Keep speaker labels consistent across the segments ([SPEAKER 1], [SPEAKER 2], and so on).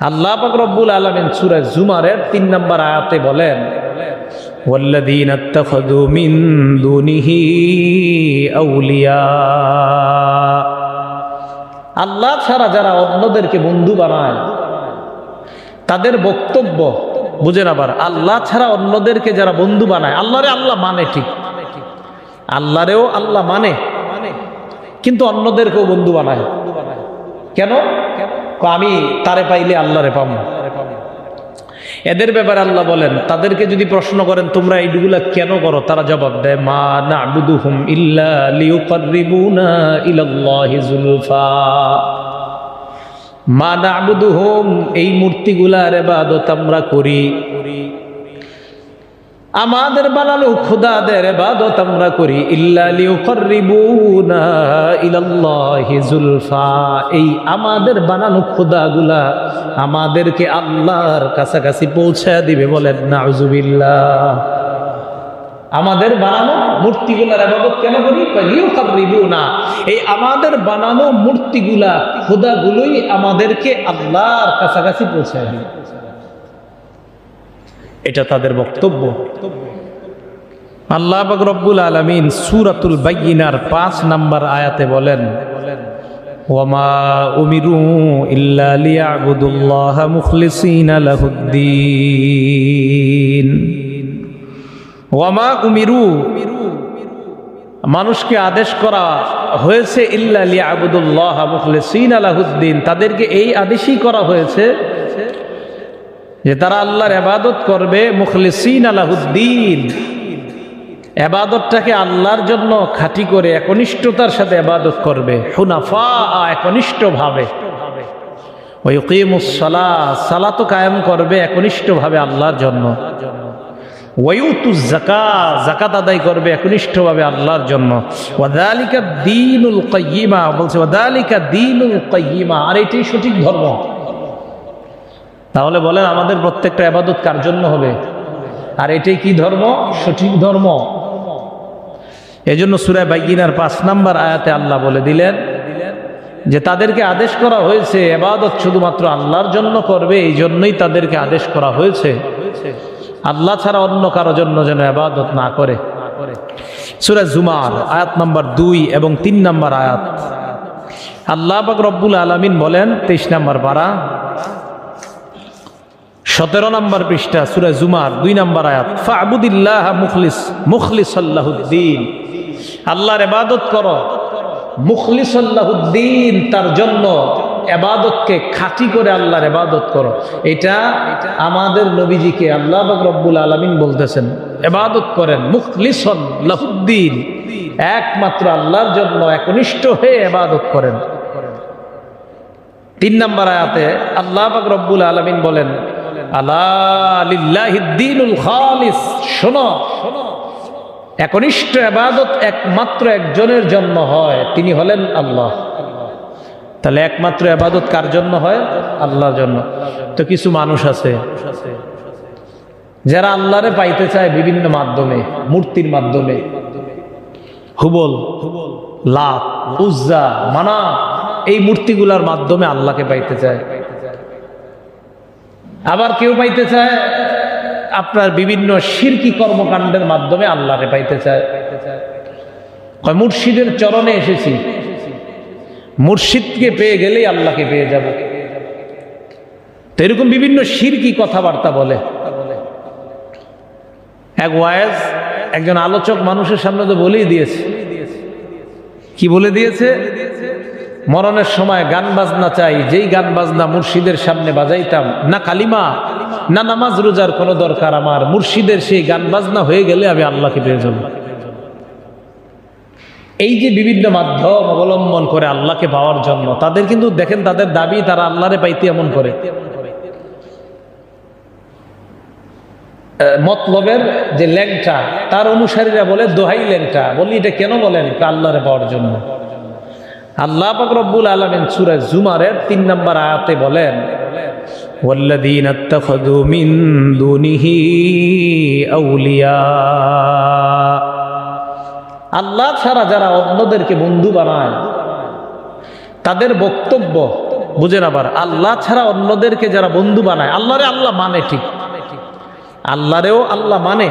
[SPEAKER 1] আল্লাহ পাক রব্বুল আলমিন সুরা জুমারের তিন নম্বর আয়াতে বলেন والذين اتخذوا من دونه أولياء আল্লাহ ছাড়া যারা অন্যদেরকে বন্ধু বানায় তাদের বক্তব্য বুঝেন আবার আল্লাহ ছাড়া অন্যদেরকে যারা বন্ধু বানায় আল্লাহরে আল্লাহ মানে ঠিক আল্লাহরেও আল্লাহ মানে কিন্তু অন্যদেরকেও বন্ধু বানায় কেন কয় আমি তারে পাইলে আল্লাহরে পাবো। এদের ব্যাপারে আল্লাহ বলেন, তাদেরকে যদি প্রশ্ন করেন, তোমরা এইগুলা কেন করো? তারা জবাব দেয়, মা না বুদুহুম ইল্লা মা না বুদুহুম এই মূর্তিগুলার এবাদত আমরা করি। আমাদের বানানো খুদাদের ইবাদত আমরা করি, ইল্লা লিয়ুকাররিবুনা ইলাল্লাহি যুলফা এই আমাদের বানানো খুদাগুলা আমাদেরকে আল্লাহর কাছাকাছি পৌঁছে দিবে বলেন, নাউজুবিল্লাহ। আমাদের বানানো মূর্তিগুলার ইবাদত কেন করি? না এই আমাদের বানানো মূর্তিগুলা, খুদাগুলোই আমাদেরকে আল্লাহর কাছাকাছি পৌঁছে দিবে। এটা তাদের বক্তব্য। আল্লাহ রব্বুল আলমিন সুরাতুল বাইনার পাঁচ নাম্বার আয়াতে বলেন, ওয়ামা উমিরু ইল্লা লিয়াবুদুল্লাহ মুখলিসিনা লাহুদ্দিন। ওয়ামা উমিরু, মানুষকে আদেশ করা হয়েছে, ইল্লা লিয়াবুদুল্লাহ মুখলিসিনা আলাহুদ্দিন তাদেরকে এই আদেশই করা হয়েছে যে তারা আল্লাহর এবাদত করবে, মুখলিসিন আলাহুদ্দিন। এবাদতটাকে আল্লাহর জন্য খাঁটি করে একনিষ্ঠতার সাথে এবাদত করবে, হুনাফা একনিষ্ঠ ভাবে ওই কিমুসলা সালাত কায়েম করবে একনিষ্ঠ ভাবে আল্লাহর জন্য। জাকা করবে একনিষ্ঠভাবে আল্লাহর জন্য। বলছে আর এটাই সঠিক ধর্ম। তাহলে বলেন আমাদের প্রত্যেকটা আবাদত কার জন্য হবে? আর এটাই কি ধর্ম? সঠিক ধর্ম। এজন্য সুরায় বাইগিনার পাঁচ নাম্বার আয়াতে আল্লাহ বলে দিলেন যে তাদেরকে আদেশ করা হয়েছে এবাদত শুধুমাত্র আল্লাহর জন্য করবে, এই জন্যই তাদেরকে আদেশ করা হয়েছে। আল্লাহ ছাড়া অন্য কারও জন্য যেন এবাদত না করে। সুরা জুমার আয়াত নাম্বার দুই এবং তিন নাম্বার আয়াত। আল্লাহ পাক রব্বুল আলমিন বলেন, তেইশ নাম্বার পারা সতেরো নম্বর পৃষ্ঠা, সুরে জুমার দুই নম্বর আয়াত, ফাবুদিল্লাহ মুখলিস মুখলিস আল্লাহুদ্দিন আল্লাহর এবাদত করো মুখলিস আল্লাহুদ্দিন তার জন্য এবাদতকে খাঁটি করে আল্লাহর এবাদত করো। এটা আমাদের নবীজিকে আল্লাহ রব্বুল আলমিন বলতেছেন এবাদত করেন মুখলিসন লাহুদ্দিন একমাত্র আল্লাহর জন্য একনিষ্ঠ হয়ে এবাদত করেন। তিন নম্বর আয়াতে আল্লাহ রব্বুল আলমিন বলেন শোনো, একনিষ্ঠ আবাদত একমাত্র একজনের জন্য হয়, তিনি হলেন আল্লাহ। তাহলে একমাত্র আবাদত কার জন্য হয়? আল্লাহর জন্য। তো কিছু মানুষ আছে, যারা আল্লাহরে পাইতে চায় বিভিন্ন মাধ্যমে, মূর্তির মাধ্যমে। হুবল লাভ উজ্জা মানা এই মূর্তিগুলার মাধ্যমে আল্লাহকে পাইতে চায়। আবার কেউ পাইতে চায়? আপনার বিভিন্ন শিরকি কর্মকাণ্ডের মাধ্যমে আল্লাহরে পাইতে চায়। মুর্শিদের চরণে এসেছি। মুর্শিদকে পেয়ে গেলেই আল্লাহকে পেয়ে যাব। তো এরকম বিভিন্ন শিরকি কথাবার্তা বলে। এক ওয়াজ একজন আলোচক মানুষের সামনে তো বলেই দিয়েছে। কি বলে দিয়েছে? মরণের সময় গান বাজনা চাই, যেই গান বাজনা মুর্শিদের সামনে বাজাইতাম, না কালিমা, না নামাজ রোজার কোনো দরকার আমার। মুর্শিদের সেই গান বাজনা হয়ে গেলে আমি আল্লাহকে পেয়ে যাব। এই যে বিভিন্ন মাধ্যম অবলম্বন করে আল্লাহকে পাওয়ার জন্য, তাদের কিন্তু দেখেন তাদের দাবি, তারা আল্লাহরে পাইতে এমন করে। মতলবের যে ল্যাংটা, তার অনুসারীরা বলে দোহাই ল্যাংটা। বলি, এটা কেন বলেন? আল্লাহরে পাওয়ার জন্য। আল্লাহ পাক রব্বুল আলমিন সুরা জুমারের তিন নম্বর আয়াতে বলেন والذين اتخذوا من دونه أولياء আল্লাহ ছাড়া যারা অন্যদেরকে বন্ধু বানায় তাদের বক্তব্য বুঝেন আবার আল্লাহ ছাড়া অন্যদেরকে যারা বন্ধু বানায় আল্লাহরে আল্লাহ মানে ঠিক আল্লাহরেও আল্লাহ মানে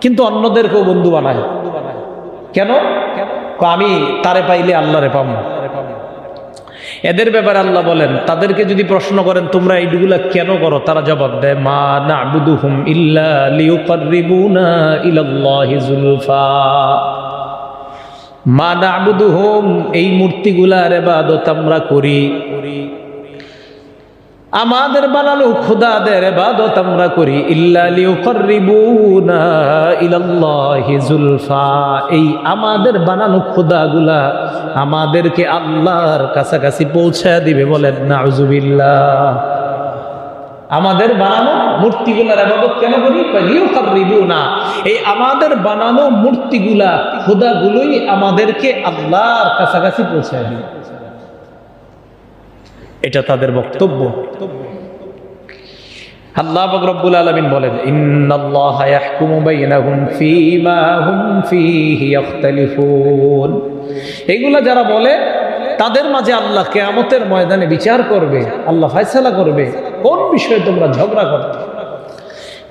[SPEAKER 1] কিন্তু অন্যদেরকেও বন্ধু বানায় কেন কয় আমি তারে পাইলে আল্লাহরে পাবো। এদের ব্যাপারে আল্লাহ বলেন, তাদেরকে যদি প্রশ্ন করেন, তোমরা এইগুলা কেন করো? তারা জবাব দেয়, মা না'বুদুহুম ইল্লা লিয়ুকাররিবুনা ইলাল্লাহি যুলফা মা না'বুদুহুম, এই মূর্তিগুলার ইবাদত আমরা করি। আমাদের বানানো খোদাদের ইবাদত আমরা করি, ইল্লা লিয়ুকাররিবুনা ইলাল্লাহি যুলফা এই আমাদের বানানো খোদাগুলা আমাদেরকে আল্লাহর কাছাকাছি পৌঁছে দিবে বলেন, নাউজুবিল্লাহ। আমাদের বানানো মূর্তিগুলার আবাদত কেন করি? না এই আমাদের বানানো মূর্তিগুলা, খোদাগুলোই আমাদেরকে আল্লাহর কাছাকাছি পৌঁছে দিবে। এটা তাদের বক্তব্য। আল্লাহ রব্বুল আলামিন বলেন এগুলা যারা বলে, তাদের মাঝে আল্লাহ কিয়ামতের ময়দানে বিচার করবে, আল্লাহ ফয়সালা করবে, কোন বিষয়ে তোমরা ঝগড়া করো?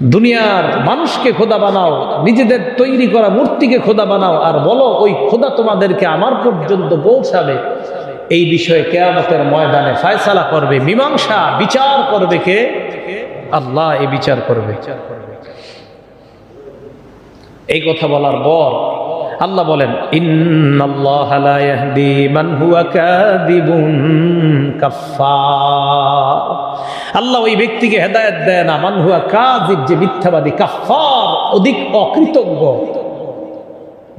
[SPEAKER 1] দুনিয়ার মানুষকে খোদা বানাও, নিজেদের তৈরি করা মূর্তিকে খোদা বানাও, আর বলো, ওই খোদা তোমাদেরকে আমার পর্যন্ত পৌঁছাবে। এই বিষয়ে কেয়ামতের ময়দানে ফায়সালা করবে, মীমাংসা, বিচার করবে কে? আল্লাহ এই বিচার করবে। এই কথা বলার পর আল্লাহ বলেন আল্লাহ ওই ব্যক্তিকে হেদায়েত দেয় না, মান হুয়া কাযিব যে মিথ্যাবাদী, কাফফার, অধিক অকৃতজ্ঞ,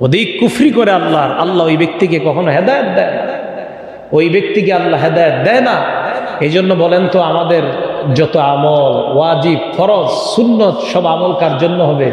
[SPEAKER 1] অধিক কুফরি করে আল্লাহর। আল্লাহ ওই ব্যক্তিকে কখনো হেদায়ত দেয় না। ওই ব্যক্তিকে আল্লাহ হেদায়ত দেয় না। এই জন্য বলেন তো আমাদের যত আমল, ওয়াজিব, ফরজ, সুন্নত সব আমলকার জন্য হবে?